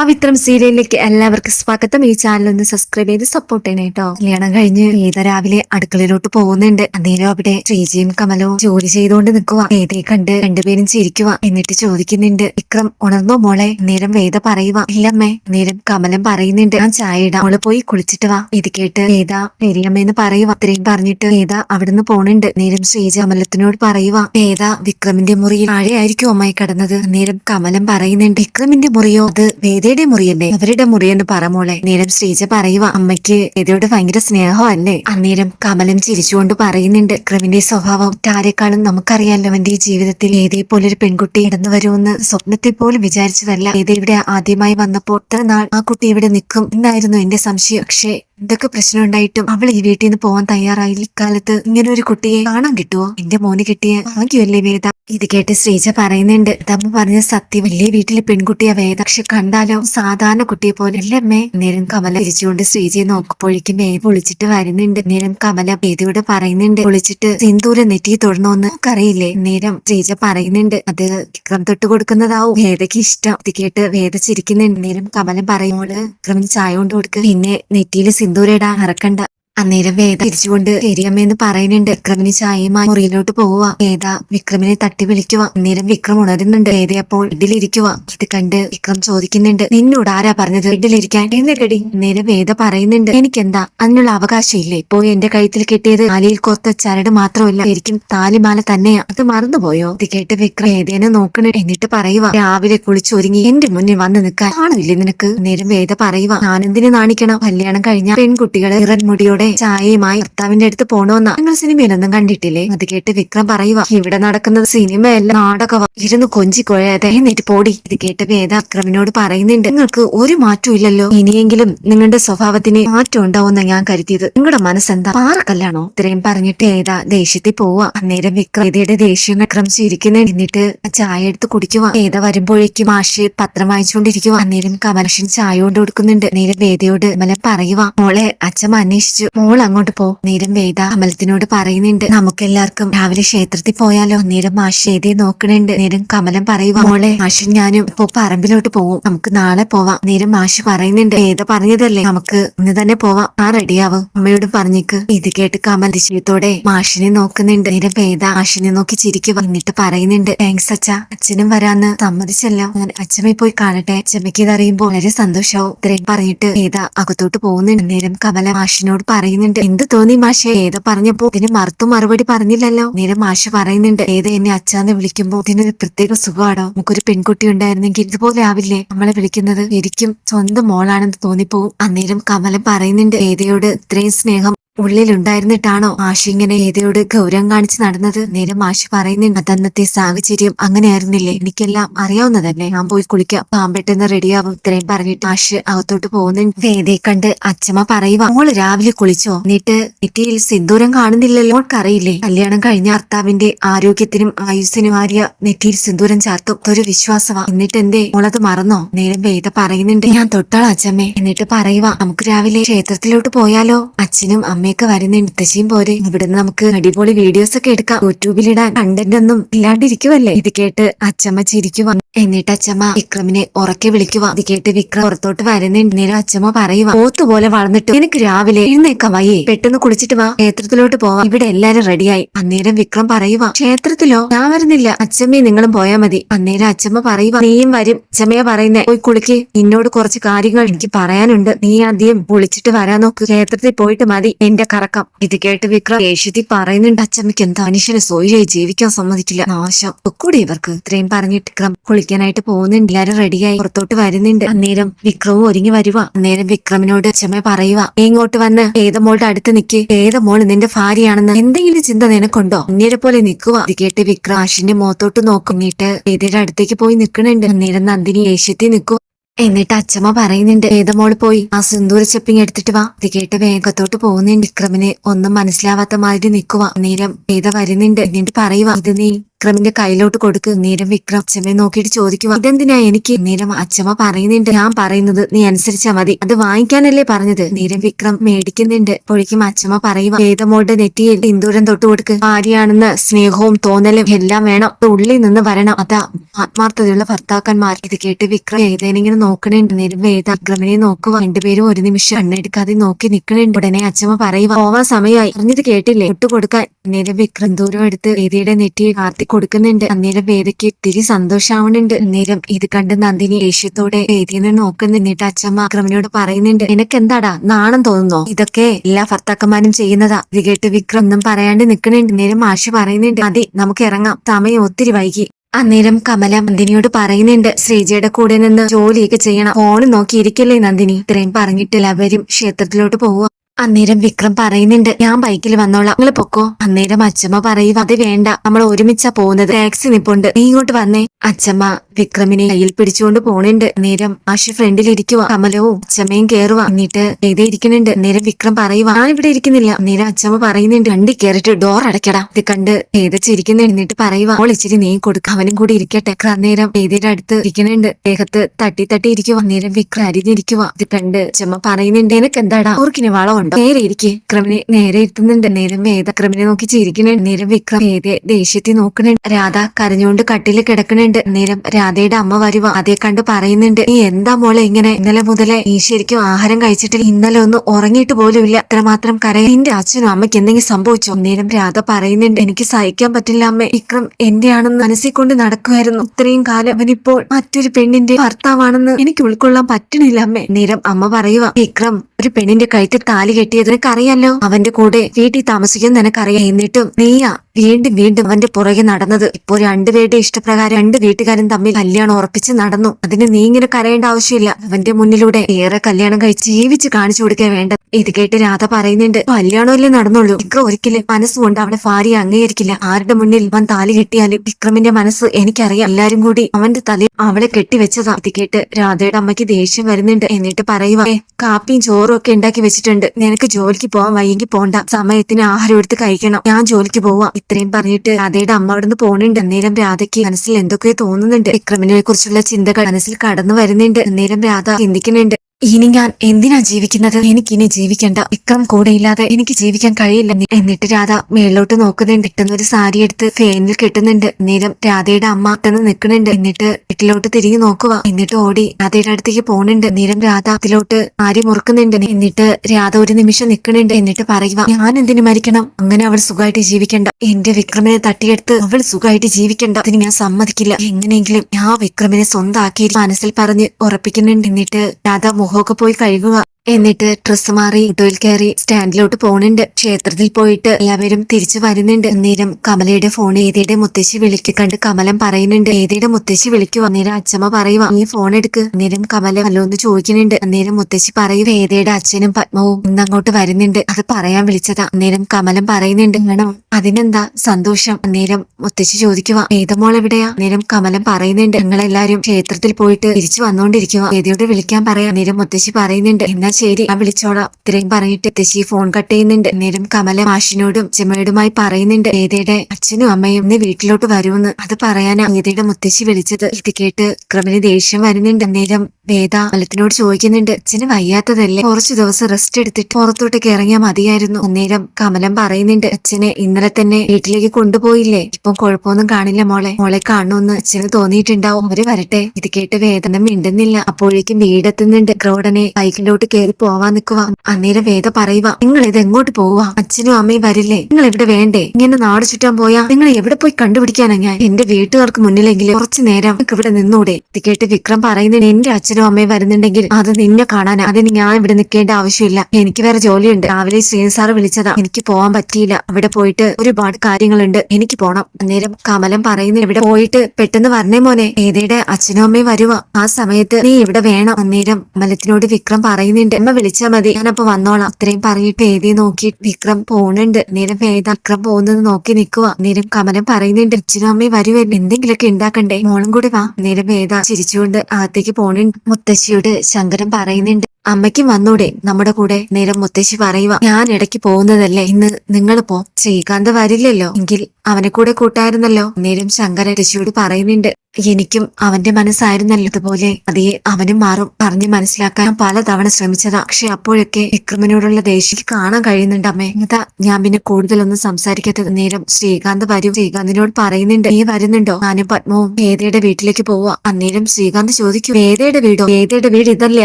പവിത്രം സീരിയലിലേക്ക് എല്ലാവർക്കും സ്വാഗതം. ഈ ചാനൽ ഒന്ന് സബ്സ്ക്രൈബ് ചെയ്ത് സപ്പോർട്ട് ചെയ്യണേ കേട്ടോ കല്യാണം കഴിഞ്ഞ് വേദ രാവിലെ അടുക്കളയിലോട്ട് പോകുന്നുണ്ട്. അന്നേരം അവിടെ ശ്രീജിയും കമലവും ജോലി ചെയ്തുകൊണ്ട് നിൽക്കുക വേദയെ കണ്ട് രണ്ടുപേരും ചിരിക്കുക എന്നിട്ട് ചോദിക്കുന്നുണ്ട് വിക്രം ഉണർന്നോ മോളെ? നേരം വേദ പറയുക ഇല്ലമ്മേ. നേരം കമലം പറയുന്നുണ്ട് ഞാൻ ചായ ഇടാം. അവൾ പോയി കുളിച്ചിട്ട് വാ. ഇത് കേട്ട് വേദ പെരിയമ്മേന്ന് പറയുക അത്രയും പറഞ്ഞിട്ട് വേദ അവിടുന്ന് പോണുണ്ട്. നേരം ശ്രീജ കമലത്തിനോട് പറയുക വേദ വിക്രമിന്റെ മുറിയിൽ താഴെയായിരിക്കും അമ്മായി കടന്നത്. നേരം കമലം പറയുന്നുണ്ട് വിക്രമിന്റെ മുറിയോ? അത് വേദയുടെ മുറിയല്ലേ? അവരുടെ മുറിയെന്ന് പറ മോളെ നേരം ശ്രീജ പറയുക അമ്മയ്ക്ക് എതിരോട് ഭയങ്കര സ്നേഹമല്ലേ? അന്നേരം കമലം ചിരിച്ചുകൊണ്ട് പറയുന്നുണ്ട് വിക്രമിന്റെ സ്വഭാവം ആരെക്കാളും നമുക്കറിയാലോ എന്റെ ജീവിതത്തിൽ ഏതേ ഒരു പെൺകുട്ടി ഇടന്നു വരുമെന്ന്. സ്വപ്നത്തിൽ പോലും വിചാരിച്ചതല്ല. ഏത ഇവിടെ ആദ്യമായി വന്നപ്പോൾ ഇത്ര നാൾ ആ കുട്ടി ഇവിടെ നിൽക്കും എന്നായിരുന്നു എന്റെ സംശയം. പക്ഷേ എന്തൊക്കെ പ്രശ്നം ഉണ്ടായിട്ടും അവൾ ഈ വീട്ടിൽ നിന്ന് പോവാൻ തയ്യാറായില്ല ഇക്കാലത്ത് ഇങ്ങനെ ഒരു കുട്ടിയെ കാണാൻ കിട്ടുമോ എന്റെ മോന് കിട്ടിയ ഭാഗ്യമല്ലേ വേദ? ഇത് കേട്ട് ശ്രീജ പറയുന്നുണ്ട്. തമ്മ പറഞ്ഞ സത്യം വലിയ വീട്ടിലെ പെൺകുട്ടിയെ വേദ. പക്ഷെ കണ്ടാലോ? സാധാരണ കുട്ടിയെ പോലെ അല്ലേ അമ്മേ? നേരം കമല തിരിച്ചുകൊണ്ട് ശ്രീജയെ നോക്കുമ്പോഴേക്കും വേദ വിളിച്ചിട്ട് വരുന്നുണ്ട്. നേരം കമല വേദയോട് പറയുന്നുണ്ട് വിളിച്ചിട്ട് സിന്ദൂരം നെറ്റി തൊടണമെന്ന് അറിയില്ലേ നേരം ശ്രീജ പറയുന്നുണ്ട് അത് വിക്രം തൊട്ട് കൊടുക്കുന്നതാവും. വേദയ്ക്ക് ഇഷ്ടം. ഇത് കേട്ട് വേദ ചിരിക്കുന്നുണ്ട്. നേരം കമല പറയുമ്പോൾ വിക്രമിന് ചായ കൊണ്ട് കൊടുക്കുക പിന്നെ നെറ്റിയിൽ സിന്ദൂരം അറക്കണ്ട അന്നേരം വേദ തിരിച്ചുകൊണ്ട് ശരിയമ്മയെന്ന് പറയുന്നുണ്ട്. വിക്രമിന് ചായയുമായി മുറിയിലോട്ട് പോവുക. വേദ വിക്രമിനെ തട്ടി വിളിക്കുക. അന്നേരം വിക്രം ഉണരുന്നുണ്ട്. വേദ അപ്പോൾ ബെഡിലിരിക്കുക ഇത് കണ്ട് വിക്രം ചോദിക്കുന്നുണ്ട്. നിന്നോട് ആരാ പറഞ്ഞത്? ബെഡിലിരിക്കാൻ എന്നിട്ടടി അന്നേരം വേദ പറയുന്നുണ്ട്. എനിക്കെന്താ? അതിനുള്ള അവകാശം ഇല്ലേ ഇപ്പോ എന്റെ കഴുത്തിൽ കിട്ടിയത് താലിയിൽ കോർത്ത ചരട് മാത്രമല്ല. ശരിക്കും താലിമാല തന്നെയാ. അത് മറന്നുപോയോ? ഇത് കേട്ട് വിക്രം വേദേനെ നോക്കണേ. എന്നിട്ട് പറയുക രാവിലെ കുളിച്ചൊരുങ്ങി എന്റെ മുന്നിൽ വന്ന് നിൽക്കാൻ ആണില്ലേ നിനക്ക്? അന്നേരം വേദ പറയുക ഞാനെന്തിനു നാണിക്കണം? കല്യാണം കഴിഞ്ഞ പെൺകുട്ടികളെ ഇറൻ മുടിയോടെ ചായയുമായി ഭർത്താവിന്റെ അടുത്ത് പോണോന്നാ. നിങ്ങൾ സിനിമയിലൊന്നും കണ്ടിട്ടില്ലേ? അത് കേട്ട് വിക്രം പറയുക ഇവിടെ നടക്കുന്നത് സിനിമയല്ല നാടകവ. ഇരുന്ന് കൊഞ്ചി കൊഴയാതെ എന്നിട്ട് പോടി. ഇത് കേട്ട് വേദ അക്രമിനോട് പറയുന്നുണ്ട് നിങ്ങൾക്ക് ഒരു മാറ്റവും ഇല്ലല്ലോ. ഇനിയെങ്കിലും നിങ്ങളുടെ സ്വഭാവത്തിന് മാറ്റം ഉണ്ടാവുമെന്ന് ഞാൻ കരുതിയത്. നിങ്ങളുടെ മനസ്സെന്താ? പാറക്കല്ലാണോ ഇത്രയും പറഞ്ഞിട്ട് ഏതാ ദേഷ്യത്തിൽ പോവാ. അന്നേരം വിക്രം വേദയുടെ ദേഷ്യം വിക്രം ചിരിക്കുന്നു എന്നിട്ട് ചായ എടുത്ത് കുടിക്കുക ഏത വരുമ്പോഴേക്കും മാഷ് പത്രം വായിച്ചുകൊണ്ടിരിക്കുക അന്നേരം കമലക്ഷൻ ചായ കൊണ്ട് കൊടുക്കുന്നുണ്ട്. അന്നേരം വേദയോട് കമല പറയുക മോളെ അച്ഛമ്മ അന്വേഷിച്ചു. മോൾ അങ്ങോട്ട് പോ. നേരം വേദ കമലത്തിനോട് പറയുന്നുണ്ട്. നമുക്കെല്ലാവർക്കും രാവിലെ ക്ഷേത്രത്തിൽ പോയാലോ? നേരം മാഷ് ഏതേ നോക്കണുണ്ട്. നേരം കമലം പറയുക മോളെ മാഷും ഞാനും ഇപ്പൊ പറമ്പിലോട്ട് പോവും. നമുക്ക് നാളെ പോവാം. നേരം മാഷ് പറയുന്നുണ്ട്. വേദ പറഞ്ഞതല്ലേ? നമുക്ക് ഇന്ന് തന്നെ പോവാം. ആ റെഡിയാവും. അമ്മയോട് പറഞ്ഞേക്ക്. ഇത് കേട്ട് കമൽ അതിശയത്തോടെ മാഷിനെ നോക്കുന്നുണ്ട്. നേരം വേദ മാഷിനെ നോക്കി ചിരിക്കുക എന്നിട്ട് പറയുന്നുണ്ട്. താങ്ക്സ് അച്ഛ. അച്ഛനും വരാന്ന് സമ്മതിച്ചല്ലോ. ഞാൻ അച്ഛമ്മയെ പോയി കാണട്ടെ. അച്ഛമ്മയ്ക്ക് ഇതറിയുമ്പോൾ വളരെ സന്തോഷവും. ഇത്രയും പറഞ്ഞിട്ട് വേദ അകത്തോട്ട് പോകുന്നുണ്ട്. നേരം കമല മാഷിനോട് പറയുന്നുണ്ട്. എന്ത് തോന്നി മാഷെ? ഏത പറഞ്ഞപ്പോ ഇതിന് മറുത്തു മറുപടി പറഞ്ഞില്ലല്ലോ. നേരെ മാഷ് പറയുന്നുണ്ട്. ഏത എന്നെ അച്ഛാന്ന് വിളിക്കുമ്പോ ഇതിനൊരു പ്രത്യേക സുഖമാണോ? നമുക്കൊരു പെൺകുട്ടി ഉണ്ടായിരുന്നെങ്കിൽ ഇതുപോലെ ആവില്ലേ? നമ്മളെ വിളിക്കുന്നത്. ശരിക്കും സ്വന്തം മോളാണെന്ന് തോന്നിപ്പോവും. അന്നേരം കമലം പറയുന്നുണ്ട്. ഏതയോട് ഇത്രയും സ്നേഹം ഉള്ളിലുണ്ടായിരുന്നിട്ടാണോ മാഷി ഇങ്ങനെ ഏതയോട് ഗൗരവം കാണിച്ച് നടന്നത്? നേരം മാഷി പറയുന്നുണ്ട് അതന്നത്തെ സാഹചര്യം അങ്ങനെയായിരുന്നില്ലേ? എനിക്കെല്ലാം അറിയാവുന്നതല്ലേ. ഞാൻ പോയി കുളിക്കാം. പാമ്പെട്ടെന്ന് റെഡിയാവും. ഇത്രയും പറഞ്ഞിട്ട് മാഷ് അകത്തോട്ട് പോകുന്നുണ്ട് വേദയെ കണ്ട് അച്ഛമ്മ പറയുക മോൾ രാവിലെ കുളിച്ചോ? എന്നിട്ട് നെറ്റിയിൽ സിന്ദൂരം കാണുന്നില്ലല്ലോ? മോൾക്കറിയില്ലേ? കല്യാണം കഴിഞ്ഞ ഭർത്താവിന്റെ ആരോഗ്യത്തിനും ആയുസ്സിനും ആര്യ നെറ്റിയിൽ സിന്ദൂരം ചാർത്തും. ഒരു വിശ്വാസമാ. എന്നിട്ട് എന്തേ മോളത് മറന്നോ? നേരം വേദ പറയുന്നുണ്ട്. ഞാൻ തൊട്ടാളോ അച്ഛമ്മേ എന്നിട്ട് പറയുക നമുക്ക് രാവിലെ ക്ഷേത്രത്തിലോട്ട് പോയാലോ? അച്ഛനും അമ്മയൊക്കെ വരുന്ന മുത്തശ്ശിയും പോരെ. ഇവിടുന്ന് നമുക്ക് അടിപൊളി വീഡിയോസ് ഒക്കെ എടുക്കാം. യൂട്യൂബിലിടാൻ കണ്ടന്റ് ഒന്നും ഇല്ലാണ്ടിരിക്കുവല്ലേ? ഇത് കേട്ട് അച്ഛമ്മ ചിരിക്കുവാ. എന്നിട്ട് അച്ചമ്മ വിക്രമിനെ ഉറക്കെ വിളിക്കുക ഇത് കേട്ട് വിക്രം പുറത്തോട്ട് വരുന്നുണ്ട് നേരം അച്ഛമ്മ പറയുക പോത്തുപോലെ വളർന്നിട്ട് എനിക്ക് രാവിലെ എഴുന്നേക്കാൻ വയ്യേ. പെട്ടെന്ന് കുളിച്ചിട്ട് വാ. ക്ഷേത്രത്തിലോട്ട് പോവാം. ഇവിടെ എല്ലാരും റെഡിയായി അന്നേരം വിക്രം പറയുക ക്ഷേത്രത്തിലോ? ഞാൻ വരുന്നില്ല. അച്ഛമ്മയും നിങ്ങളും പോയാ മതി. അന്നേരം അച്ചമ്മ പറയുക നീയും വരും. അച്ഛമ്മയെ പറയുന്നേ പോയി കുളിക്ക്. നിന്നോട് കുറച്ച് കാര്യങ്ങൾ എനിക്ക് പറയാനുണ്ട്. നീ ആദ്യം കുളിച്ചിട്ട് വരാൻ നോക്ക്. ക്ഷേത്രത്തിൽ പോയിട്ട് മതി. എന്റെ കറക്കം. ഇത് കേട്ട് വിക്രം ദേഷ്യത്തിൽ പറയുന്നുണ്ട് അച്ചമ്മയ്ക്ക് എന്താ? മനുഷ്യനെ സോയിലായി ജീവിക്കാൻ സമ്മതിക്കില്ല നാശം. ഒക്കൂടി ഇവർക്ക്. ഇത്രയും പറഞ്ഞിട്ട് വിക്രം കുളിക്കാനായിട്ട് പോകുന്നുണ്ട്. എല്ലാരും റെഡിയായി പുറത്തോട്ട് വരുന്നുണ്ട്. അന്നേരം വിക്രവും ഒരുങ്ങി വരുക അന്നേരം വിക്രമിനോട് അച്ചമ്മ പറയുക "നീ ഇങ്ങോട്ട് വന്ന് ഏതമോളുടെ അടുത്ത് നിക്ക്. ഏതമോൾ നിന്റെ ഭാര്യയാണെന്ന് എന്തെങ്കിലും ചിന്ത നിനക്കുണ്ടോ? അന്നേരെ പോലെ നിൽക്കുക ഇത് കേട്ട് വിക്രം ആഷിന്റെ മുഖത്തോട്ട് നോക്കുന്നിട്ട് ഏതിന്റെ അടുത്തേക്ക് പോയി നിൽക്കണുണ്ട് അന്നേരം നന്ദിനി യേശുത്തി നിൽക്കുക എന്നിട്ട് അച്ഛമ്മ പറയുന്നുണ്ട് വേദമോൾ പോയി? ആ സിന്ദൂര ചെപ്പിങ് എടുത്തിട്ട് വാ. ഇത് കേട്ട് വേഗത്തോട്ട് പോകുന്നുണ്ട് വിക്രമിന്. ഒന്നും മനസ്സിലാവാത്ത മാതിരി നിൽക്കുക നേരം വേദ വരുന്നുണ്ട്? എന്നിട്ട് പറയുക ഇത് നീ വിക്രമിന്റെ കയ്യിലോട്ട് കൊടുക്ക്. നേരം വിക്രം അച്ഛമ്മയെ നോക്കിയിട്ട് ചോദിക്കുക ഇതെന്തിനാ എനിക്ക്? നേരം അച്ഛമ്മ പറയുന്നുണ്ട് ഞാൻ പറയുന്നത് നീ അനുസരിച്ചാ മതി. അത് വാങ്ങിക്കാനല്ലേ പറഞ്ഞത്? നേരം വിക്രം മേടിക്കുന്നുണ്ട്. അപ്പോഴേക്കും അച്ഛമ്മ പറയുക വേദമോളുടെ നെറ്റിയിൽ ഇന്ദൂരം തൊട്ട് കൊടുക്ക്. ഭാര്യയാണെന്ന് സ്നേഹവും തോന്നലും എല്ലാം വേണം. ഉള്ളിൽ നിന്ന് വരണം. അതാ ആത്മാർത്ഥതയുള്ള ഭർത്താക്കന്മാർ. ഇത് കേട്ട് വിക്രം ഏതേനെങ്കിലും നോക്കണുണ്ട് നേരം വേദ വിക്രമിനെ നോക്കുക രണ്ടുപേരും ഒരു നിമിഷം എണ്ണെടുക്കാതെ നോക്കി നിൽക്കണുണ്ട് ഉടനെ അച്ഛമ്മ പറയുക പോവാൻ സമയമായി. പറഞ്ഞത് കേട്ടില്ലേ? ഇട്ട് കൊടുക്കാൻ. നേരം വിക്രം ദൂരം എടുത്ത് വേദിയുടെ നെറ്റിയിൽ ആർത്തി കൊടുക്കുന്നുണ്ട്. അന്നേരം വേദയ്ക്ക് ഇത്തിരി സന്തോഷാവുന്നുണ്ട് അന്നേരം ഇത് കണ്ട് നന്ദിനി ദേഷ്യത്തോടെ നിന്ന് നോക്കുന്നു. എന്നിട്ട് അച്ഛമ്മ വിക്രമിനോട് പറയുന്നുണ്ട് നിനക്ക് എന്താടാ നാണം തോന്നുന്നോ? ഇതൊക്കെ എല്ലാ ഭർത്താക്കന്മാരും ചെയ്യുന്നതാ. ഇത് കേട്ട് വിക്രം ഒന്നും പറയാണ്ട് നിൽക്കുന്നുണ്ട്. നേരം മാഷ് പറയുന്നുണ്ട് അതെ നമുക്ക് ഇറങ്ങാം. സമയം ഒത്തിരി വൈകി. അന്നേരം കമല നന്ദിനിയോട് പറയുന്നുണ്ട് ശ്രീജയുടെ കൂടെ നിന്ന് ജോലിയൊക്കെ ചെയ്യണം. ഫോണ് നോക്കിയിരിക്കല്ലേ നന്ദിനി? ഇത്രയും പറഞ്ഞിട്ടില്ല അവരും ക്ഷേത്രത്തിലോട്ട് പോവുക. അന്നേരം വിക്രം പറയുന്നുണ്ട് ഞാൻ ബൈക്കിൽ വന്നോളാം. നിങ്ങൾ പൊക്കോ. അന്നേരം അച്ഛമ്മ പറയുക അത് വേണ്ട. നമ്മൾ ഒരുമിച്ചാ പോകുന്നത്. ടാക്സി നിപ്പുണ്ട്. നീ ഇങ്ങോട്ട് വന്നേ. അച്ഛമ്മ വിക്രമിനെ കയ്യിൽ പിടിച്ചുകൊണ്ട് പോണുണ്ട്. നേരം ആഷി ഫ്രണ്ടിൽ ഇരിക്കുക കമലവും അച്ഛമ്മയും കേറുവാ. എന്നിട്ട് എഴുതി ഇരിക്കുന്നുണ്ട്. നേരം വിക്രം പറയുക ഞാൻ ഇവിടെ ഇരിക്കുന്നില്ല. നേരം അച്ഛമ്മ പറയുന്നുണ്ട് രണ്ടി കയറിട്ട് ഡോർ അടയ്ക്കടാ. ഇത് കണ്ട് ഏതച്ചിരിക്കുന്നു എന്നിട്ട് പറയുക അവൾ ഇച്ചിരി നീ കൊടുക്ക. അവനും കൂടി ഇരിക്കട്ടെ. അന്നേരം ഏതിയുടെ അടുത്ത് ഇരിക്കുന്നുണ്ട്. ദേഹത്ത് തട്ടി തട്ടി ഇരിക്കുക അന്നേരം വിക്രം അരിഞ്ഞിരിക്കുക ഇത് കണ്ട് അച്ഛമ്മ പറയുന്നുണ്ട് എനിക്ക് എന്താടാ ഓർക്കിന് വളമുണ്ടോ? നേരെ ഇരിക്കെ. ക്രമിനെ നേരെ ഇരുത്തുന്നുണ്ട്. നേരം വേദ ക്രമിനെ നോക്കി ചിരിക്കുന്നുണ്ട്. നേരം വിക്രം വേദയെ ദേഷ്യത്തിൽ നോക്കുന്നുണ്ട്. രാധ കരഞ്ഞുകൊണ്ട് കട്ടിൽ കിടക്കുന്നുണ്ട്. നേരം രാധയുടെ അമ്മ വരുവ. അതേ കണ്ട് പറയുന്നുണ്ട് നീ എന്താ മോളെ ഇങ്ങനെ? ഇന്നലെ മുതലേ നീ ശരിക്കും ആഹാരം കഴിച്ചിട്ടില്ല. ഇന്നലെ ഒന്നും ഉറങ്ങിയിട്ട് പോലും ഇല്ല അത്രമാത്രം കരയ നിന്റെ അച്ഛനും അമ്മയ്ക്ക് എന്തെങ്കിലും സംഭവിച്ചോ? നേരം രാധ പറയുന്നുണ്ട് എനിക്ക് സഹിക്കാൻ പറ്റില്ല അമ്മ. വിക്രം എന്റെയാണെന്ന് മനസ്സിൽ കൊണ്ട് നടക്കുമായിരുന്നു. ഇത്രയും കാലം അവനിപ്പോൾ മറ്റൊരു പെണ്ണിന്റെ ഭർത്താവാണെന്ന് എനിക്ക് ഉൾക്കൊള്ളാൻ പറ്റണില്ല അമ്മേ. നേരം അമ്മ പറയുക വിക്രം ഒരു പെണ്ണിന്റെ കഴുത്തിൽ താലി കെട്ടിയത് നിനക്കറിയാലോ? അവന്റെ കൂടെ വീട്ടിൽ താമസിക്കാൻ നിനക്കറിയാം. എന്നിട്ടും നീയാ വീണ്ടും വീണ്ടും അവന്റെ പുറകെ നടന്നത്. ഇപ്പോ രണ്ടുപേരുടെ ഇഷ്ടപ്രകാരം രണ്ട് വീട്ടുകാരും തമ്മിൽ കല്യാണം ഉറപ്പിച്ച് നടന്നു. അതിന് നീ ഇങ്ങനെ കരയേണ്ട ആവശ്യമില്ല. അവന്റെ മുന്നിലൂടെ ഏറെ കല്യാണം കഴിച്ച് ജീവിച്ച് കാണിച്ചു കൊടുക്കുക വേണ്ട. ഇത് കേട്ട് രാധ പറയുന്നുണ്ട് കല്യാണമല്ലേ നടന്നുള്ളൂ. വിക്രം ഒരിക്കലും മനസ്സുകൊണ്ട് അവളെ ഭാര്യ അംഗീകരിക്കില്ല. ആരുടെ മുന്നിൽ അവൻ താലി കെട്ടിയാലും വിക്രമിന്റെ മനസ്സ് എനിക്കറിയാം. എല്ലാരും കൂടി അവന്റെ തലയിൽ അവളെ കെട്ടിവെച്ചതാ. ഇത് കേട്ട് രാധയുടെ അമ്മയ്ക്ക് ദേഷ്യം വരുന്നുണ്ട്. എന്നിട്ട് പറയുവാ കാപ്പിയും ചോറും ഒക്കെ ഉണ്ടാക്കി വെച്ചിട്ടുണ്ട്. നിനക്ക് ജോലിക്ക് പോവാൻ വയ്യെങ്കിൽ പോണ്ട. സമയത്തിന് ആഹാരം എടുത്ത് കഴിക്കണം. ഞാൻ ജോലിക്ക് പോവാം. ഇത്രയും പറഞ്ഞിട്ട് രാധയുടെ അമ്മ അവിടുന്ന് പോണുണ്ട്. അന്നേരം രാധയ്ക്ക് മനസ്സിൽ എന്തൊക്കെയോ തോന്നുന്നുണ്ട്. വിക്രമിനെ കുറിച്ചുള്ള ചിന്തകൾ മനസ്സിൽ കടന്നു വരുന്നുണ്ട്. അന്നേരം രാധ ചിന്തിക്കുന്നുണ്ട്. ഇനി ഞാൻ എന്തിനാ ജീവിക്കുന്നത്? എനിക്കിനി ജീവിക്കണ്ട. വിക്രം കൂടെ ഇല്ലാതെ എനിക്ക് ജീവിക്കാൻ കഴിയില്ല. എന്നിട്ട് രാധ മേളിലോട്ട് നോക്കുന്നുണ്ട്. കിട്ടുന്ന ഒരു സാരി എടുത്ത് ഫേനിൽ കെട്ടുന്നുണ്ട്. നേരം രാധയുടെ അമ്മ പെട്ടെന്ന് നിൽക്കുന്നുണ്ട്. എന്നിട്ട് വീട്ടിലോട്ട് തിരിഞ്ഞു നോക്കുക എന്നിട്ട് ഓടി രാധയുടെ അടുത്തേക്ക് പോണുണ്ട്. നേരം രാധ അതിലോട്ട് ആരി മുറുക്കുന്നുണ്ട്. എന്നിട്ട് രാധ ഒരു നിമിഷം നിൽക്കണുണ്ട് എന്നിട്ട് പറയുക ഞാൻ എന്തിനു മരിക്കണം? അങ്ങനെ അവൾ സുഖമായിട്ട് ജീവിക്കണ്ട. എന്റെ വിക്രമിനെ തട്ടിയെടുത്ത് അവൾ സുഖമായിട്ട് ജീവിക്കണ്ട. അതിന് ഞാൻ സമ്മതിക്കില്ല. എങ്ങനെയെങ്കിലും ഞാൻ വിക്രമിനെ സ്വന്തമാക്കി മനസ്സിൽ പറഞ്ഞ് ഉറപ്പിക്കുന്നുണ്ട്. എന്നിട്ട് രാധ മുഖമൊക്കെ പോയി കഴുകുക എന്നിട്ട് ഡ്രസ്സ് മാറി ഇതോയിൽ കയറി സ്റ്റാൻഡിലോട്ട് പോണുണ്ട്. ക്ഷേത്രത്തിൽ പോയിട്ട് എല്ലാവരും തിരിച്ചു വരുന്നുണ്ട്. അന്നേരം കമലയുടെ ഫോൺ ഏതിയുടെ മുത്തശ്ശി വിളിക്ക് കണ്ട് കമലം പറയുന്നുണ്ട്. ഏതിയുടെ മുത്തശ്ശി വിളിക്കുക അന്നേരം അച്ഛമ്മ പറയുക നീ ഫോൺ എടുക്ക്. അന്നേരം കമല വല്ലോന്ന് ചോദിക്കുന്നുണ്ട്. അന്നേരം മുത്തശ്ശി പറയും ഏതിയുടെ അച്ഛനും പത്മവും ഇന്ന് അങ്ങോട്ട് വരുന്നുണ്ട്. അത് പറയാൻ വിളിച്ചതാ. അന്നേരം കമലം പറയുന്നുണ്ട് വേണം അതിനെന്താ സന്തോഷം? അന്നേരം മുത്തശ്ശി ചോദിക്കുക ഏതമോൾ എവിടെയാ? അന്നേരം കമലം പറയുന്നുണ്ട് ഞങ്ങളെല്ലാരും ക്ഷേത്രത്തിൽ പോയിട്ട് തിരിച്ചു വന്നോണ്ടിരിക്കുക ഏതിയോട് വിളിക്കാൻ പറയാം? അന്നേരം മുത്തശ്ശി പറയുന്നുണ്ട് എന്നാ ശരി. ഞാൻ വിളിച്ചോളാം. ഇത്രയും പറഞ്ഞിട്ട് തശി ഫോൺ കട്ട് ചെയ്യുന്നുണ്ട്. അന്നേരം കമല മാഷിനോടും ചെമ്മയോടുമായി പറയുന്നുണ്ട്. ഏതയുടെ അച്ഛനും അമ്മയും ഇന്ന് വീട്ടിലോട്ട് വരുമെന്ന്. അത് പറയാനാ ഏതയുടെ മുത്തശ്ശി വിളിച്ചത്. ഇത് കേട്ട് ക്രമന് ദേഷ്യം വരുന്നുണ്ട്. അന്നേരം വേദ കമലത്തിനോട് ചോദിക്കുന്നുണ്ട്. അച്ഛന് വയ്യാത്തതല്ലേ? കുറച്ചു ദിവസം റെസ്റ്റ് എടുത്തിട്ട് പുറത്തോട്ടേക്ക് ഇറങ്ങിയാൽ മതിയായിരുന്നു. അന്നേരം കമലം പറയുന്നുണ്ട്. അച്ഛനെ ഇന്നലെ തന്നെ വീട്ടിലേക്ക് കൊണ്ടുപോയില്ലേ? ഇപ്പം കുഴപ്പമൊന്നും കാണില്ല മോളെ. മോളെ കാണുമെന്ന് അച്ഛന് തോന്നിയിട്ടുണ്ടാവും. അവർ വരട്ടെ. ഇത് കേട്ട് വേദന മിണ്ടുന്നില്ല. അപ്പോഴേക്കും വീടെത്തുന്നുണ്ട്. ക്രോഡനെ ബൈക്കിലോട്ട് കയറി പോവാൻ നിൽക്കുക അന്നേരം വേദ പറയുക നിങ്ങൾ ഇത് എങ്ങോട്ട് പോവാ? അച്ഛനും അമ്മയും വരില്ലേ? നിങ്ങൾ ഇവിടെ വേണ്ടേ? ഇങ്ങനെ നാട് ചുറ്റാൻ പോയാ നിങ്ങൾ എവിടെ പോയി കണ്ടുപിടിക്കാനാ ഞാൻ? എന്റെ വീട്ടുകാർക്ക് മുന്നിലെങ്കിലും കുറച്ചു നേരം ഇവിടെ നിന്നൂടെ? ഇത് കേട്ട് വിക്രം പറയുന്നത് എന്റെ അച്ഛനും അമ്മയും വരുന്നുണ്ടെങ്കിൽ അത് നിന്നെ കാണാനാ. അതിന് ഞാൻ ഇവിടെ നിൽക്കേണ്ട ആവശ്യമില്ല. എനിക്ക് വേറെ ജോലിയുണ്ട്. രാവിലെ ശ്രീൻ വിളിച്ചതാ. എനിക്ക് പോവാൻ പറ്റിയില്ല. അവിടെ പോയിട്ട് ഒരുപാട് കാര്യങ്ങളുണ്ട്. എനിക്ക് പോണം. അന്നേരം കമലം പറയുന്നു ഇവിടെ പോയിട്ട് പെട്ടെന്ന് വരണേ മോനെ? ഏതയുടെ അച്ഛനും അമ്മയും വരുക ആ സമയത്ത് നീ ഇവിടെ വേണം. അന്നേരം കമലത്തിനോട് വിക്രം പറയുന്നുണ്ട് അമ്മ വിളിച്ചാ മതി. ഞാനപ്പോ വന്നോളാം. അത്രയും പറഞ്ഞിട്ട് എഴുതി നോക്കി. വിക്രം പോണുണ്ട്. നേരം വേദ വിക്രം പോകുന്നത് നോക്കി നിൽക്കുക നേരം കമലം പറയുന്നുണ്ട് അച്ഛനും അമ്മയും വരുവല്ലേ എന്തെങ്കിലുമൊക്കെ ഉണ്ടാക്കണ്ടേ? മോളും കൂടി വാ. നേരം വേദ ചിരിച്ചുകൊണ്ട് അകത്തേക്ക് പോണുണ്ട്. മുത്തശ്ശിയോട് ശങ്കരം പറയുന്നുണ്ട് അമ്മയ്ക്കും വന്നൂടെ. നമ്മുടെ കൂടെ നേരം മുത്തശ്ശി പറയുക ഞാൻ ഇടയ്ക്ക് പോകുന്നതല്ലേ. ഇന്ന് നിങ്ങൾ പോ ശ്രീകാന്ത് വരില്ലല്ലോ. എങ്കിൽ അവനെ കൂടെ കൂട്ടായിരുന്നല്ലോ. നേരം ശങ്കരൻ ഋഷിയോട് പറയുന്നുണ്ട് എനിക്കും അവന്റെ മനസ്സായിരുന്നല്ലോ. ഇതുപോലെ അതേ അവനും മാറും പറഞ്ഞ് മനസ്സിലാക്കാൻ ഞാൻ പലതവണ ശ്രമിച്ചതാ. പക്ഷെ അപ്പോഴൊക്കെ വിക്രമനോടുള്ള ദേഷ്യം കാണാൻ കഴിയുന്നുണ്ട് അമ്മേ. എന്താ ഞാൻ പിന്നെ കൂടുതലൊന്നും സംസാരിക്കാത്തത്. നേരം ശ്രീകാന്ത് വരും. ശ്രീകാന്തിനോട് പറയുന്നുണ്ട് നീ വരുന്നുണ്ടോ? ഞാനും പത്മവും വേദയുടെ വീട്ടിലേക്ക് പോവാ. അന്നേരം ശ്രീകാന്ത് ചോദിക്കും വേദയുടെ വീടോ? വേദയുടെ വീട് ഇതല്ലേ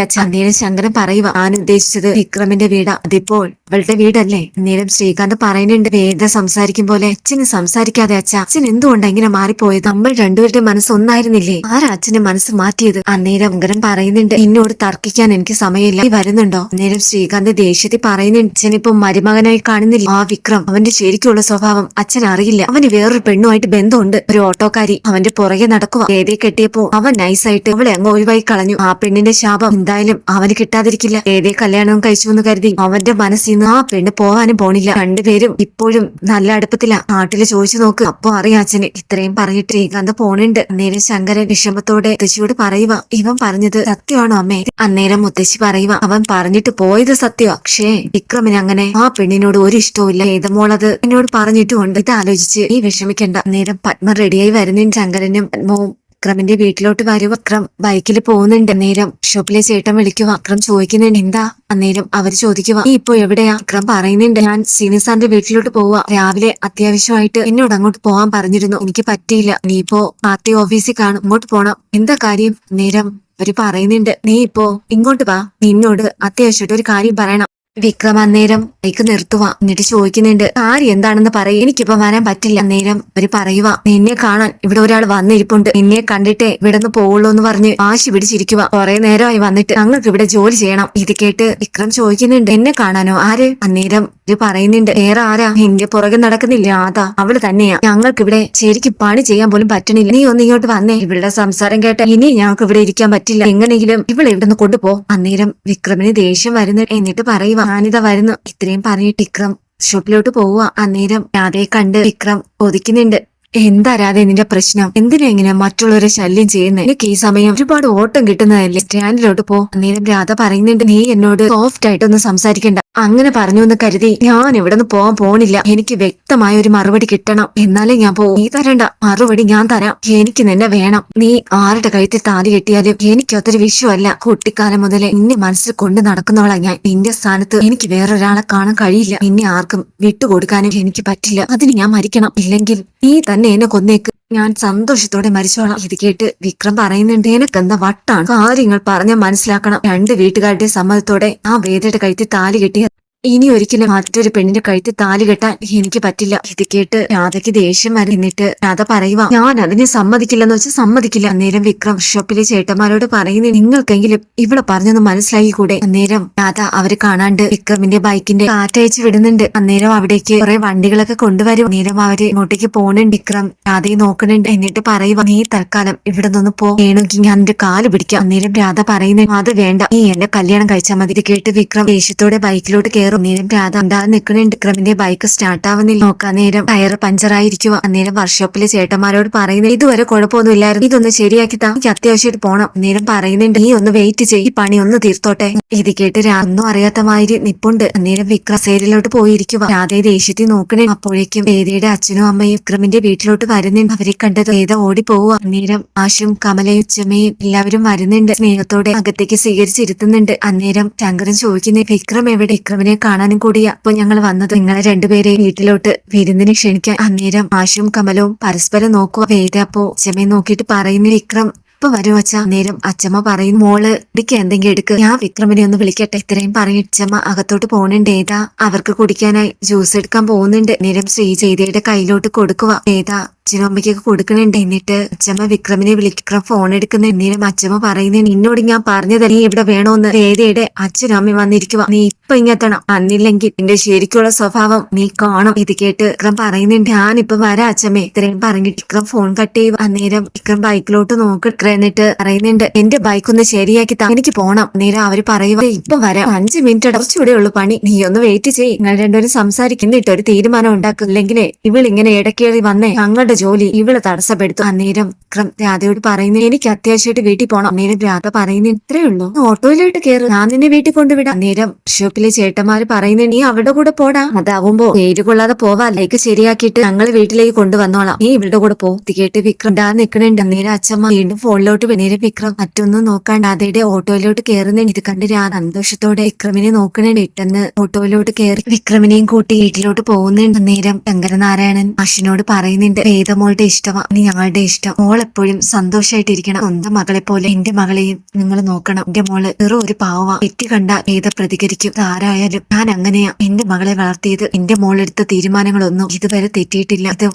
അച്ഛൻ അന്നേരം ശങ്കരൻ പറയുക. ഞാൻ ഉദ്ദേശിച്ചത് വിക്രമിന്റെ വീട്. അതിപ്പോൾ അവളുടെ വീടല്ലേ? അന്നേരം ശ്രീകാന്ത് പറയുന്നുണ്ട്. വേദ സംസാരിക്കും പോലെ? അച്ഛന് സംസാരിക്കാതെ അച്ഛ. അച്ഛൻ എന്തുകൊണ്ടാ ഇങ്ങനെ മാറിപ്പോയത്? നമ്മൾ രണ്ടുപേരുടെ മനസ്സ് ഒന്നായിരുന്നില്ലേ? ആരാ അച്ഛന്റെ മനസ്സ് മാറ്റിയത്? അന്നേരം ശങ്കരൻ പറയുന്നുണ്ട്. എന്നോട് തർക്കിക്കാൻ എനിക്ക് സമയമില്ല. നീ വരുന്നുണ്ടോ? അന്നേരം ശ്രീകാന്ത് ദേഷ്യത്തിൽ പറയുന്നുണ്ട്. അച്ഛനിപ്പോ മരുമകനായി കാണുന്നില്ല. ആ വിക്രം അവന്റെ ശരിക്കുള്ള സ്വഭാവം അച്ഛൻ അറിയില്ല. അവന് വേറൊരു പെണ്ണുമായിട്ട് ബന്ധമുണ്ട്. ഒരു ഓട്ടോക്കാരി. അവന്റെ പുറകെ നടക്കുക. വേദയെ കെട്ടിയപ്പോ അവൻ നൈസായിട്ട് അവളെ അങ്ങ് ഒഴിവായി കളഞ്ഞു. ആ പെണ്ണിന്റെ ശാപം എന്തായാലും അവന് കിട്ടാതിരിക്കില്ല. ഏതേ കല്യാണവും കഴിച്ചു എന്ന് കരുതി അവന്റെ മനസ്സിൽ നിന്ന് ആ പെണ്ണ് പോവാനും പോണില്ല. രണ്ടുപേരും ഇപ്പോഴും നല്ല അടുപ്പത്തിലാ. നാട്ടിൽ ചോദിച്ചു നോക്ക്. അപ്പൊ അറിയാം അച്ഛന്. ഇത്രയും പറഞ്ഞിട്ട് ശ്രീകാന്ത് പോണുണ്ട്. അന്നേരം ശങ്കരൻ വിഷമത്തോടെ മുത്തശ്ശിയോട് പറയുക. ഇവൻ പറഞ്ഞത് സത്യമാണോ അമ്മേ? അന്നേരം മുത്തശ്ശി പറയുക. അവൻ പറഞ്ഞിട്ട് പോയത് സത്യം പക്ഷേ വിക്രമിന് അങ്ങനെ ആ പെണ്ണിനോട് ഒരു ഇഷ്ടവും ഇല്ല ഏതമോളത് എന്നോട് പറഞ്ഞിട്ടുമുണ്ട്. ഇത് ആലോചിച്ച് ഈ വിഷമിക്കേണ്ട. അന്നേരം പത്മ റെഡിയായി വരുന്ന ശങ്കരനും പത്മവും വിക്രമിന്റെ വീട്ടിലോട്ട് വരും. അക്രം ബൈക്കിൽ പോകുന്നുണ്ട്. അന്നേരം ഷോപ്പിലെ ചേട്ടൻ വിളിക്കുക. അക്രം ചോദിക്കുന്നുണ്ട് എന്താ? അന്നേരം അവർ ചോദിക്കുക നീ ഇപ്പൊ എവിടെയാ? അക്രം പറയുന്നുണ്ട് ഞാൻ ശ്രീനിസാറിന്റെ വീട്ടിലോട്ട് പോവാ. രാവിലെ അത്യാവശ്യമായിട്ട് എന്നോട് അങ്ങോട്ട് പോവാൻ പറഞ്ഞിരുന്നു. എനിക്ക് പറ്റിയില്ല. നീ ഇപ്പോ പാർട്ടി ഓഫീസിൽ കാണും. ഇങ്ങോട്ട് പോണം. എന്താ കാര്യം? നേരം അവർ പറയുന്നുണ്ട് നീ ഇപ്പോ ഇങ്ങോട്ട് വാ. നിന്നോട് അത്യാവശ്യമായിട്ട് ഒരു കാര്യം പറയണം. വിക്രം അന്നേരം ബൈക്ക് നിർത്തുക എന്നിട്ട് ചോദിക്കുന്നുണ്ട് കാര്യം എന്താണെന്ന് പറയും. എനിക്കിപ്പോ വരാൻ പറ്റില്ല. അന്നേരം അവർ പറയുക നിന്നെ കാണാൻ ഇവിടെ ഒരാൾ വന്നിരിപ്പുണ്ട്. നിന്നെ കണ്ടിട്ടേ ഇവിടെ നിന്ന് പോവുള്ളൂ എന്ന് പറഞ്ഞ് വാശി പിടിച്ചിരിക്കുക കുറെ നേരമായി വന്നിട്ട് ഞങ്ങൾക്ക് ഇവിടെ ജോലി ചെയ്യണം. ഇത് കേട്ട് വിക്രം ചോദിക്കുന്നുണ്ട് എന്നെ കാണാനോ? ആര്? അന്നേരം ഇത് പറയുന്നുണ്ട് വേറെ ആരാ? എന്റെ പുറകെ നടക്കുന്നില്ല. അതാ അവൾ തന്നെയാ. ഞങ്ങൾക്ക് ഇവിടെ ശരിക്കും പണി ചെയ്യാൻ പോലും പറ്റണില്ല. നീ ഒന്ന് ഇങ്ങോട്ട് വന്നേ. ഇവളുടെ സംസാരം കേട്ട ഇനി ഞങ്ങൾക്ക് ഇവിടെ ഇരിക്കാൻ പറ്റില്ല. എങ്ങനെയെങ്കിലും ഇവളെ ഇവിടെ നിന്ന് കൊണ്ടുപോ. അന്നേരം വിക്രമിന് ദേഷ്യം വരുന്നു. എന്നിട്ട് പറയുക ഞാനിതാ വരുന്നു. ഇത്രയും പറഞ്ഞിട്ട് ഇക്രം ഷോപ്പിലോട്ട് പോവുക അന്നേരം രാധയെ കണ്ട് വിക്രം ഒതുക്കുന്നുണ്ട് എന്താ രാധേ നിന്റെ പ്രശ്നം? എന്തിനാ ഇങ്ങനെ മറ്റുള്ളവരെ ശല്യം ചെയ്യുന്നത് എനിക്ക് ഈ സമയം ഒരുപാട് ഓട്ടം കിട്ടുന്നതല്ലേ? സ്റ്റാൻഡിലോട്ട് പോ. അന്നേരം രാധ പറയുന്നുണ്ട് നീ എന്നോട് സോഫ്റ്റ് ആയിട്ടൊന്നും സംസാരിക്കണ്ട. അങ്ങനെ പറഞ്ഞു എന്ന് കരുതി ഞാൻ ഇവിടെ നിന്ന് പോവാൻ പോണില്ല. എനിക്ക് വ്യക്തമായ ഒരു മറുപടി കിട്ടണം. എന്നാലേ ഞാൻ പോവും. നീ തരണ്ട. മറുപടി ഞാൻ തരാം. എനിക്ക് നിന്നെ വേണം. നീ ആരുടെ കഴുത്തിൽ താലി കെട്ടിയാലും എനിക്ക് അതൊരു വിഷയമല്ല കുട്ടിക്കാലം മുതലേ നിന്നെ മനസ്സിൽ കൊണ്ട് നടക്കുന്നവളാ ഞാൻ. നിന്റെ സ്ഥാനത്ത് എനിക്ക് വേറൊരാളെ കാണാൻ കഴിയില്ല. നിന്നെ ആർക്കും വിട്ടുകൊടുക്കാനും എനിക്ക് പറ്റില്ല. അതിന് ഞാൻ മരിക്കണം. ഇല്ലെങ്കിൽ നീ തന്നെ എന്നെ കൊന്നേക്ക്. ഞാൻ സന്തോഷത്തോടെ മരിച്ചോളാം. ഇത് കേട്ട് വിക്രം പറയുന്നുണ്ട് എനക്കെന്താ വട്ടാണ്? കാര്യങ്ങൾ പറഞ്ഞ് മനസ്സിലാക്കണം. രണ്ട് വീട്ടുകാരുടെ സമ്മതത്തോടെ ആ വേദയുടെ കഴുത്തിൽ താലി കെട്ടിയ ഇനി ഒരിക്കലും മറ്റൊരു പെണ്ണിന്റെ കഴുത്തിൽ താലി കെട്ടാൻ എനിക്ക് പറ്റില്ല. ഇത് കേട്ട് രാധയ്ക്ക് ദേഷ്യം വരുന്നിട്ട് രാധ പറയുക ഞാൻ അതിനെ സമ്മതിക്കില്ലെന്ന് വെച്ചാൽ സമ്മതിക്കില്ല. അന്നേരം വിക്രം ഷോപ്പിലെ ചേട്ടന്മാരോട് പറയുന്നത് നിങ്ങൾക്കെങ്കിലും ഇവിടെ പറഞ്ഞൊന്ന് മനസ്സിലാക്കി കൂടെ അന്നേരം രാധ അവർ കാണാണ്ട് വിക്രമിന്റെ ബൈക്കിന്റെ കാറ്റയച്ച് വിടുന്നുണ്ട്. അന്നേരം അവിടേക്ക് കുറെ വണ്ടികളൊക്കെ കൊണ്ടുവരും. അന്നേരം അവർ ഇങ്ങോട്ടേക്ക് പോണുണ്ട്. വിക്രം രാധയെ നോക്കണുണ്ട് എന്നിട്ട് പറയുക നീ തൽക്കാലം ഇവിടെ നിന്ന് പോ. വേണമെങ്കിൽ ഞാൻ എന്റെ കാൽ പിടിക്കാം. അന്നേരം രാധ പറയുന്നത് അത് വേണ്ട. നീ എന്നെ കല്യാണം കഴിച്ചാൽ മതി. കേട്ട് വിക്രം ദേഷ്യത്തോടെ ബൈക്കിലോട്ട് കയറും നേരം രാധ ഉണ്ടാകുന്ന നിൽക്കുന്നുണ്ട് വിക്രമിന്റെ ബൈക്ക് സ്റ്റാർട്ട് ആവുന്നില്ല. നോക്കാൻ നേരം ടയർ പഞ്ചറായിരിക്കുക അന്നേരം വർക്ക്ഷോപ്പിലെ ചേട്ടന്മാരോട് പറയുന്നത് ഇതുവരെ കുഴപ്പമൊന്നും ഇല്ലായിരുന്നു ഇതൊന്ന് ശരിയാക്കി താ. എനിക്ക് അത്യാവശ്യമായിട്ട് പോണം. അന്നേരം പറയുന്നുണ്ട് നീ ഒന്ന് വെയിറ്റ് ചെയ്യ്. പണി ഒന്ന് തീർത്തോട്ടെ. ഇത് കേട്ട് ഒന്നും അറിയാത്ത മാതിരി നിപ്പുണ്ട്. അന്നേരം വിക്രം സൈഡിലോട്ട് പോയിരിക്കുക. രാധയെ ദേഷ്യത്തിൽ നോക്കണേ. അപ്പോഴേക്കും വേദയുടെ അച്ഛനും അമ്മയും വിക്രമിന്റെ വീട്ടിലോട്ട് വരുന്നുണ്ട്. അവരെ കണ്ടത് വേദ ഓടി പോവുക അന്നേരം ആശും കമലയും ഉച്ചമ്മയും എല്ലാവരും വരുന്നുണ്ട്. സ്നേഹത്തോടെ അകത്തേക്ക് സ്വീകരിച്ചിരുത്തുന്നുണ്ട്. അന്നേരം ശങ്കരൻ ചോദിക്കുന്നേ വിക്രം എവിടെ? വിക്രമിനെ കാണാനും കൂടിയാ. അപ്പൊ ഞങ്ങൾ വന്നത് നിങ്ങളെ രണ്ടുപേരെയും വീട്ടിലോട്ട് വിരുന്നിന് ക്ഷണിക്കാൻ അന്നേരം ആശും കമലവും പരസ്പരം നോക്കുക. വേദ അപ്പോ അച്ഛമ്മയെ നോക്കിയിട്ട് പറയുന്ന വിക്രം ഇപ്പൊ വരും അച്ഛ. നേരം അച്ഛമ്മ പറയും മോൾ ഇടയ്ക്ക് എന്തെങ്കിലും എടുക്ക്. ഞാൻ വിക്രമിനെ ഒന്ന് വിളിക്കട്ടെ. ഇത്രയും പറഞ്ഞു അച്ഛമ്മ അകത്തോട്ട് പോണുണ്ട്. ഏതാ അവർക്ക് കുടിക്കാനായി ജ്യൂസ് എടുക്കാൻ പോകുന്നുണ്ട്. നേരം ശ്രീ ചെയ്തയുടെ കയ്യിലോട്ട് കൊടുക്കുക. ഏതാ അച്ഛനും അമ്മയ്ക്കൊക്കെ കൊടുക്കണുണ്ട്. എന്നിട്ട് അച്ഛമ്മ വിക്രമിനെ വിളിക്രം ഫോൺ എടുക്കുന്ന നേരം അച്ഛമ്മ പറയുന്നത് എന്നോട് ഞാൻ പറഞ്ഞത്. നീ ഇവിടെ വേണോന്ന്. വേദയുടെ അച്ഛനും അമ്മയും വന്നിരിക്കുക നീ ഇപ്പൊ ഇങ്ങെത്തണം. അന്നില്ലെങ്കിൽ നിന്റെ ശരിക്കുള്ള സ്വഭാവം നീ കാണും. ഇത് കേട്ട് വിക്രം പറയുന്നുണ്ട്. ഞാനിപ്പൊ വരാം അച്ഛമ്മേ. ഇത്രയും പറഞ്ഞിട്ട് വിക്രം ഫോൺ കട്ട് ചെയ്യുക അന്നേരം വിക്രം ബൈക്കിലോട്ട് നോക്കിട്ട് എന്നിട്ട് പറയുന്നുണ്ട് എന്റെ ബൈക്ക് ഒന്ന് ശരിയാക്കി താ. എനിക്ക് പോണം. അന്നേരം അവർ പറയുക ഇപ്പൊ വരാം. അഞ്ച് മിനിറ്റ് കുറച്ചുകൂടെ ഉള്ളു പണി. നീ ഒന്ന് വെയിറ്റ് ചെയ്യ്. നിങ്ങൾ രണ്ടുപേരും സംസാരിക്കുന്നിട്ട് ഒരു തീരുമാനം ഉണ്ടാക്കില്ലെങ്കിലേ ഇവളിങ്ങനെ ഇടക്കേറി വന്നേ. ഞങ്ങളുടെ ജോലി ഇവൾ തടസ്സപ്പെടുത്തു. അന്നേരം വിക്രം രാധയോട് പറയുന്നു എനിക്ക് അത്യാവശ്യമായിട്ട് വീട്ടിൽ പോകണം അന്നേരം രാധ പറയുന്നു ഇത്രേ ഉള്ളൂ. ഓട്ടോയിലോട്ട് കയറി ഞാൻ നിന്നെ വീട്ടിൽ കൊണ്ടുവിടാം. അന്നേരം ഷോപ്പിലെ ചേട്ടന്മാര് പറയുന്നു നീ അവിടെ കൂടെ പോടാ. അതാവുമ്പോ പേര് കൊള്ളാതെ പോവാ. ലൈക്ക് ശരിയാക്കിയിട്ട് ഞങ്ങൾ വീട്ടിലേക്ക് കൊണ്ടുവന്നോളാം. നീ ഇവിടെ കൂടെ പോ. കേട്ട് വിക്രം ഡാ നിക്കണുണ്ട്. അന്നേരം അച്ഛമ്മ വീണ്ടും ഫോണിലോട്ട് നേരെ വിക്രം മറ്റൊന്നും നോക്കാണ്ട് അതയുടെ ഓട്ടോയിലോട്ട് കയറുന്നുണ്ട് ഇത് കണ്ട് രാധ സന്തോഷത്തോടെ വിക്രമിനെ നോക്കണുണ്ട്. ഇട്ടെന്ന് ഓട്ടോയിലോട്ട് കയറി വിക്രമിനെയും കൂട്ടി വീട്ടിലോട്ട് പോകുന്നുണ്ട്. അന്നേരം ശങ്കരനാരായണൻ അശ്വിനോട് പറയുന്നുണ്ട് വേദമോളുടെ ഇഷ്ടമാ. ഇനി ഞങ്ങളുടെ ഇഷ്ടം. മോൾ എപ്പോഴും സന്തോഷമായിട്ടിരിക്കണം സ്വന്തം മകളെ പോലെ എന്റെ മകളെയും നിങ്ങൾ നോക്കണം. എന്റെ മോൾ വെറും ഒരു പാവ തെറ്റ് കണ്ട ഏത പ്രതികരിക്കും. ആരായാലും ഞാൻ അങ്ങനെയാ. എന്റെ മകളെ വളർത്തിയത് എന്റെ മോളെടുത്ത തീരുമാനങ്ങളൊന്നും ഇതുവരെ തെറ്റിയിട്ടില്ല. ഇത്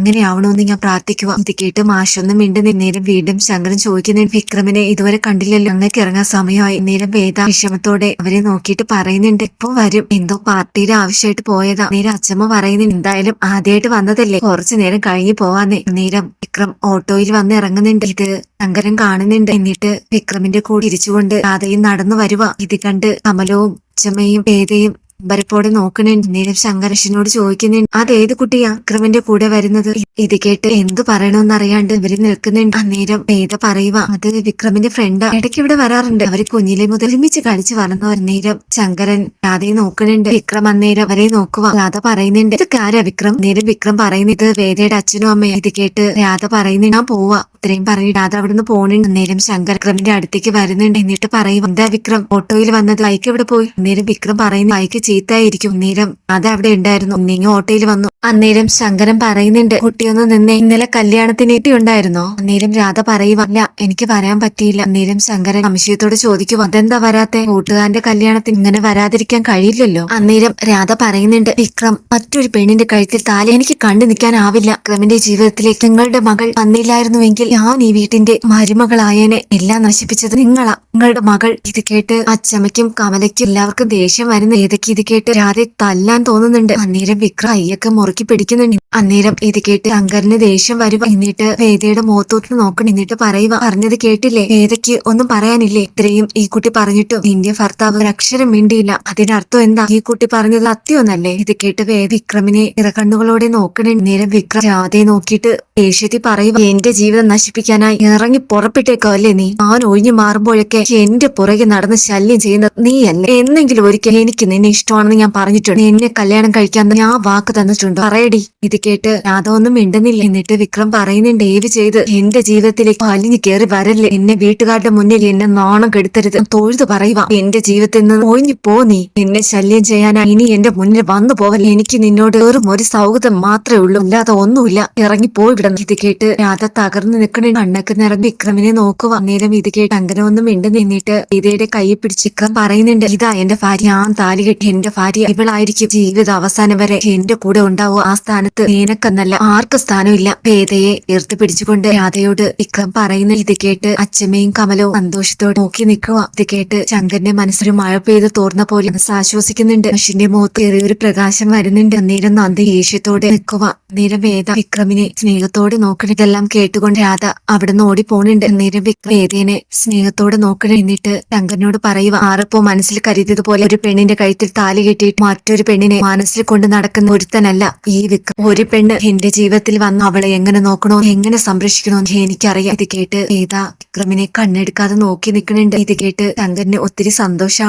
അങ്ങനെ ആവണമെന്ന് ഞാൻ പ്രാർത്ഥിക്കുക ഇത് കേട്ട് മാഷൊന്നും മിണ്ടുന്ന നേരം വീണ്ടും ശങ്കരൻ ചോദിക്കുന്ന വിക്രമിനെ ഇതുവരെ കണ്ടില്ലല്ലോ. അങ്ങക്ക് ഇറങ്ങാൻ സമയമായി. നേരം വേദ വിഷമത്തോടെ അവരെ നോക്കിയിട്ട് പറയുന്നുണ്ട് ഇപ്പൊ വരും. എന്തോ പാർട്ടിയുടെ ആവശ്യമായിട്ട് പോയതാ. നേരം അച്ഛമ്മ പറയുന്നുണ്ട് എന്തായാലും ആദ്യമായിട്ട് വന്നതല്ലേ? കുറച്ചു നേരം കഴിഞ്ഞു പോവാന്നേ. നേരം വിക്രം ഓട്ടോയിൽ വന്ന് ഇറങ്ങുന്നുണ്ട്. ഇത് ശങ്കരൻ കാണുന്നുണ്ട്. എന്നിട്ട് വിക്രമിന്റെ കൂടെ ഇരിച്ചുകൊണ്ട് രാധയും നടന്നു വരുക ഇത് കണ്ട് കമലവും അച്ഛമ്മയും വേദയും അമ്പരപ്പോടെ നോക്കണുണ്ട് നേരം ശങ്കരശനോട് ചോദിക്കുന്നുണ്ട്. അതേത് കുട്ടിയാ വിക്രമിന്റെ കൂടെ വരുന്നത്? ഇത് കേട്ട് എന്ത് പറയണമെന്ന് അറിയാണ്ട് ഇവർ നിൽക്കുന്നുണ്ട്. അന്നേരം വേദ പറയുക അത് വിക്രമിന്റെ ഫ്രണ്ടാ ഇടയ്ക്ക് ഇവിടെ വരാറുണ്ട്. അവർ കുഞ്ഞിലെ മുതൽ ഒരുമിച്ച് കളിച്ച് വളർന്നു അന്നേരം ശങ്കരൻ രാധയെ നോക്കണുണ്ട് വിക്രം അന്നേരം അവരെ നോക്കുക. രാധ പറയുന്നുണ്ട് ഇത് കാരാ വിക്രം? നേരം വിക്രം പറയുന്നത് വേദയുടെ അച്ഛനും അമ്മയും. ഇത് കേട്ട് രാധ പറയുന്നുണ്ട് ഞാൻ പോവാ. ഇത്രയും പറയും രാധ അവിടുന്ന് പോണുണ്ട് അന്നേരം ശങ്കർ വിക്രമിന്റെ അടുത്തേക്ക് വരുന്നുണ്ട്. എന്നിട്ട് പറയും എന്താ വിക്രം? ഓട്ടോയിൽ വന്നത് ബൈക്ക് എവിടെ പോയി? അന്നേരം വിക്രം പറയുന്നു ബൈക്ക് ചീത്തയായിരിക്കും. അന്നേരം അത് അവിടെ ഉണ്ടായിരുന്നു. ഒന്നിങ്ങി ഓട്ടോയിൽ വന്നു. അന്നേരം ശങ്കരം പറയുന്നുണ്ട് കുട്ടിയൊന്ന് നിന്നെ ഇന്നലെ കല്യാണത്തിനേറ്റി ഉണ്ടായിരുന്നോ? അന്നേരം രാധ പറയുവല്ല എനിക്ക് വരാൻ പറ്റിയില്ല. അന്നേരം ശങ്കരൻ സംശയത്തോട് ചോദിക്കും അതെന്താ വരാത്തെ? കൂട്ടുകാരന്റെ കല്യാണത്തിന് ഇങ്ങനെ വരാതിരിക്കാൻ കഴിയില്ലല്ലോ? അന്നേരം രാധ പറയുന്നുണ്ട് വിക്രം മറ്റൊരു പെണ്ണിന്റെ കഴുത്തിൽ താലി എനിക്ക് കണ്ടു നിൽക്കാനാവില്ല. വിക്രമിന്റെ ജീവിതത്തിലേക്ക് നിങ്ങളുടെ മകൾ വന്നില്ലായിരുന്നുവെങ്കിൽ ഞാൻ ഈ വീട്ടിന്റെ മരുമകളായേനെ എല്ലാം നശിപ്പിച്ചത് നിങ്ങളാ. നിങ്ങളുടെ മകൾ ഇത് കേട്ട് അച്ചമ്മയ്ക്കും കമലയ്ക്കും എല്ലാവർക്കും ദേഷ്യം വരുന്ന ഏതൊക്കെ ഇത് കേട്ട് രാധെ തല്ലാൻ തോന്നുന്നുണ്ട്. അന്നേരം വിക്ര അയ്യൊക്കെ മുറുക്കി പിടിക്കുന്നുണ്ട്. അന്നേരം ഇത് കേട്ട് ശങ്കറിന് ദേഷ്യം വരുക എന്നിട്ട് വേദയുടെ മുഖത്തോട്ട് നോക്കണം എന്നിട്ട് പറയുക പറഞ്ഞത് കേട്ടില്ലേ? വേദയ്ക്ക് ഒന്നും പറയാനില്ലേ? ഇത്രയും ഈ കുട്ടി പറഞ്ഞിട്ടും നിന്റെ ഭർത്താവ് ഒരക്ഷരം അക്ഷരം മിണ്ടിയില്ല. അതിനർത്ഥം എന്താ? ഈ കുട്ടി പറഞ്ഞത് അത്യൊന്നല്ലേ ഇത് കേട്ട് വേദ വിക്രമിനെ ഇറക്കണ്ണുകളോടെ നോക്കണേ. നേരം വിക്രം രാധയെ നോക്കിയിട്ട് ദേഷ്യത്തിൽ പറയുക എന്റെ ജീവിതം നശിപ്പിക്കാനായി ഇറങ്ങി പുറപ്പെട്ടേക്കോ അല്ലേ നീ? ഞാൻ ഒഴിഞ്ഞു മാറുമ്പോഴൊക്കെ എന്റെ പുറകെ നടന്ന് ശല്യം ചെയ്യുന്നത് നീയല്ലേ? എന്നെങ്കിലും ഒരിക്കൽ എനിക്ക് നിന്നെ ഇഷ്ടമാണെന്ന് ഞാൻ പറഞ്ഞിട്ടുണ്ട്. എന്നെ കല്യാണം കഴിക്കാൻ ഞാൻ വാക്ക് തന്നിട്ടുണ്ട്. പറയടി. ഇത് കേട്ട് യാതൊന്നും ഒന്നും മിണ്ടുന്നില്ല. എന്നിട്ട് വിക്രം പറയുന്നുണ്ട് ഏവ് ചെയ്ത് എന്റെ ജീവിതത്തിലേക്ക് വലിഞ്ഞു കയറി വരല്ലേ? എന്നെ വീട്ടുകാരുടെ മുന്നിൽ എന്നെ നാണം കെടുത്തരുത്. തൊഴുതു പറയുക. എന്റെ ജീവിതത്തിൽ നിന്ന് ഒഴിഞ്ഞു പോ നീ. എന്നെ ശല്യം ചെയ്യാനാ ഇനി എന്റെ മുന്നിൽ വന്നു പോവല്ലേ? എനിക്ക് നിന്നോട് വെറും ഒരു സൗഹൃദം മാത്രമേ ഉള്ളൂ. അല്ലാതെ ഒന്നുമില്ല. ഇറങ്ങി ഇവിടെ ഇത് കേട്ട് രാധ തകർന്നു നിൽക്കണ കണ്ണൊക്കെ നിറഞ്ഞ് വിക്രമിനെ നോക്കുക അന്നേരം ഇത് കേട്ട് അങ്ങനെ ഒന്നും മിണ്ടു നിന്നിട്ട് ഇതയുടെ കൈ പിടിച്ച് വിക്രം പറയുന്നുണ്ട് ഇതാ എന്റെ ഭാര്യ ആ താലി കെട്ടി എന്റെ ഭാര്യ ഇവളായിരിക്കും ജീവിത അവസാനം വരെ. എന്റെ കൂടെ ഉണ്ടാവും ആ സ്ഥാനത്ത്. നിനക്കെന്നല്ല സ്ഥാനം സ്ഥാനമില്ല വേദയെ ഉയർത്തി പിടിച്ചുകൊണ്ട് രാധയോട് വിക്രം പറയുന്ന ഇത് കേട്ട് അച്ഛമ്മയും കമലവും സന്തോഷത്തോടെ നോക്കി നിൽക്കുക. ഇത് കേട്ട് ശങ്കരന്റെ മനസ്സിൽ മഴ പെയ്ത് തോർന്ന പോലെ ആശ്വസിക്കുന്നുണ്ട്. മനുഷ്യന്റെ മുഖത്ത് ചെറിയൊരു പ്രകാശം വരുന്നുണ്ട്. അന്നേരം നന്ദി ദേഷ്യത്തോടെ നിൽക്കുക. അന്നേരം വേദ വിക്രമിനെ സ്നേഹത്തോടെ നോക്കണം. ഇതെല്ലാം കേട്ടുകൊണ്ട് രാധ അവിടുന്ന് ഓടി പോണുണ്ട് അന്നേരം വിക്രം സ്നേഹത്തോടെ നോക്കണം എന്നിട്ട് ശങ്കരനോട് പറയുക ആറിപ്പോ മനസ്സിൽ കരുതിയതുപോലെ ഒരു പെണ്ണിന്റെ കഴുത്തിൽ താലി കെട്ടിയിട്ട് മറ്റൊരു പെണ്ണിനെ മനസ്സിൽ കൊണ്ട് നടക്കുന്ന ഒരുത്തനല്ല ഈ വിക്രം. ഒരു പെണ്ണ് എന്റെ ജീവിതത്തിൽ വന്ന് അവളെ എങ്ങനെ നോക്കണോ എങ്ങനെ സംരക്ഷിക്കണോ എനിക്കറിയാം. ഇത് കേട്ട് വേദ വിക്രമിനെ കണ്ണെടുക്കാതെ നോക്കി നിൽക്കണുണ്ട് ഇത് കേട്ട് ശങ്കരന് ഒത്തിരി സന്തോഷാവണം